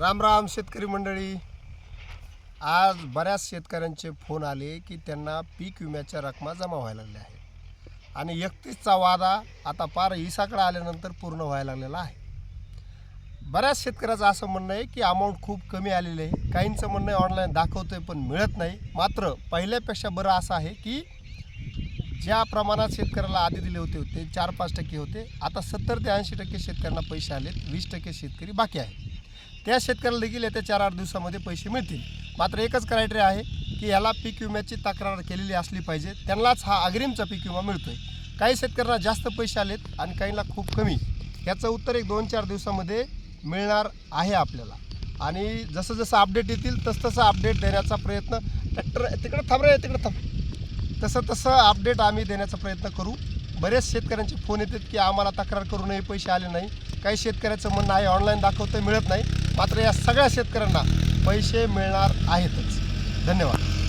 राम राम शेतकरी मंडळी. आज बऱ्याच शेतकऱ्यांचे फोन आले की त्यांना पीक विम्याच्या रकमा जमा व्हायला लागल्या आहेत. आणि एकतीसचा वादा आता पार इसाकडे आल्यानंतर पूर्ण व्हायला लागलेला आहे. बऱ्याच शेतकऱ्याचं असं म्हणणं आहे की अमाऊंट खूप कमी आलेली आहे. काहींचं म्हणणं आहे ऑनलाईन दाखवतोय पण मिळत नाही. मात्र पहिल्यापेक्षा बरं असं आहे की ज्या प्रमाणात शेतकऱ्याला आधी दिले होते ते चार पाच टक्के होते. आता सत्तर ते ऐंशी टक्के शेतकऱ्यांना पैसे आलेत वीस टक्के शेतकरी बाकी आहे त्या शेतकऱ्याला देखील येत्या चार आठ दिवसामध्ये पैसे मिळतील. मात्र एकच क्रायटेरिया आहे की याला पीक विम्याची तक्रार केलेली असली पाहिजे. त्यांनाच हा अग्रिमचा पीक विमा मिळतोय. काही शेतकऱ्यांना जास्त पैसे आलेत आणि काहींना खूप कमी. याचं उत्तर एक दोन चार दिवसामध्ये मिळणार आहे आपल्याला. आणि जसं जसं अपडेट येतील तसं तसं अपडेट देण्याचा प्रयत्न ट्रॅक्टर तिकडं थांब रे तिकडं थांब. तसं तसं अपडेट आम्ही देण्याचा प्रयत्न करू. बरेच शेतकऱ्यांचे फोन येतात की आम्हाला तक्रार करू नये पैसे आले नाही. काही शेतकऱ्याचं म्हणणं आहे ऑनलाईन दाखवतं मिळत नाही. मात्र या सगळ्या शेतकऱ्यांना पैसे मिळणार आहेतच. धन्यवाद.